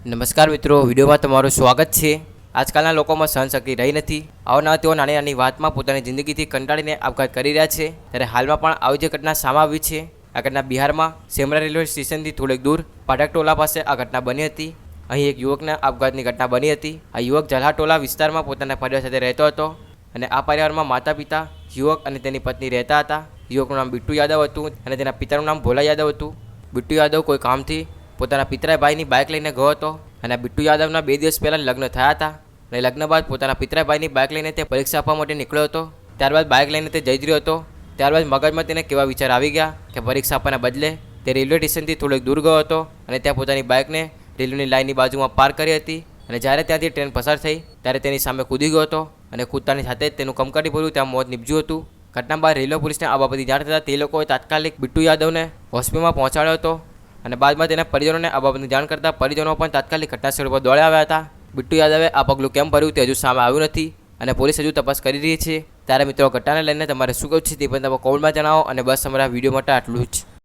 નમસ્કાર મિત્રો, વિડીયોમાં તમારું સ્વાગત છે. આજકાલના લોકોમાં સહનશક્તિ રહી નથી. આવનાર તેઓ નાની નાની વાતમાં પોતાની જિંદગીથી કંટાળીને આપઘાત કરી રહ્યા છે. ત્યારે હાલમાં પણ આવી જે ઘટના સામે આવી છે. આ ઘટના બિહારમાં સેમરા રેલવે સ્ટેશનથી થોડેક દૂર પાટક ટોલા પાસે આ ઘટના બની હતી. અહીં એક યુવકના આપઘાતની ઘટના બની હતી. આ યુવક જલ્હા ટોલા વિસ્તારમાં પોતાના પરિવાર સાથે રહેતો હતો અને આ પરિવારમાં માતા પિતા યુવક અને તેની પત્ની રહેતા હતા. યુવકનું નામ બિટ્ટુ યાદવ હતું અને તેના પિતાનું નામ ભોલા યાદવ હતું. બિટ્ટુ યાદવ કોઈ કામથી પોતાના પિતરાય ભાઈની બાઇક લઈને ગયો હતો અને બિટ્ટુ યાદવના બે દિવસ પહેલાં લગ્ન થયા હતા. અને લગ્ન બાદ પોતાના પિતરાય ભાઈની બાઇક લઈને તે પરીક્ષા આપવા માટે નીકળ્યો હતો. ત્યારબાદ બાઇક લઈને તે જઈ રહ્યો હતો. ત્યારબાદ મગજમાં તેને કેવા વિચાર આવી ગયા કે પરીક્ષા આપવાના બદલે તે રેલવે સ્ટેશનથી થોડોક દૂર ગયો હતો અને ત્યાં પોતાની બાઇકને રેલવેની લાઇનની બાજુમાં પાર્ક કરી હતી. અને જ્યારે ત્યાંથી ટ્રેન પસાર થઈ, ત્યારે તેની સામે કૂદી ગયો હતો અને કૂદતાની સાથે તેનું કમકટી ભર્યું, ત્યાં મોત નીપજ્યું હતું. ઘટના બાદ રેલવે પોલીસને આ બાબતની જાણ થતાં તે લોકોએ તાત્કાલિક બિટ્ટુ યાદવને હોસ્પિટલમાં પહોંચાડ્યો હતો. અને બાદમાં તેના પરિજનોને આ બાબતની જાણ કરતાં પરિજનો પણ તાત્કાલિક ઘટનાસ્થળ પર દોડ્યા આવ્યા હતા. બિટ્ટુ યાદવે આ પગલું કેમ ભર્યું તે હજુ સામે આવ્યું નથી અને પોલીસ હજુ તપાસ કરી રહી છે. ત્યારે મિત્રો ઘટનાને લઈને તમારે શું કહ્યું છે તે પણ તમે કોમેન્ટમાં જણાવો અને બસ અમારા વીડિયો માટે આટલું જ.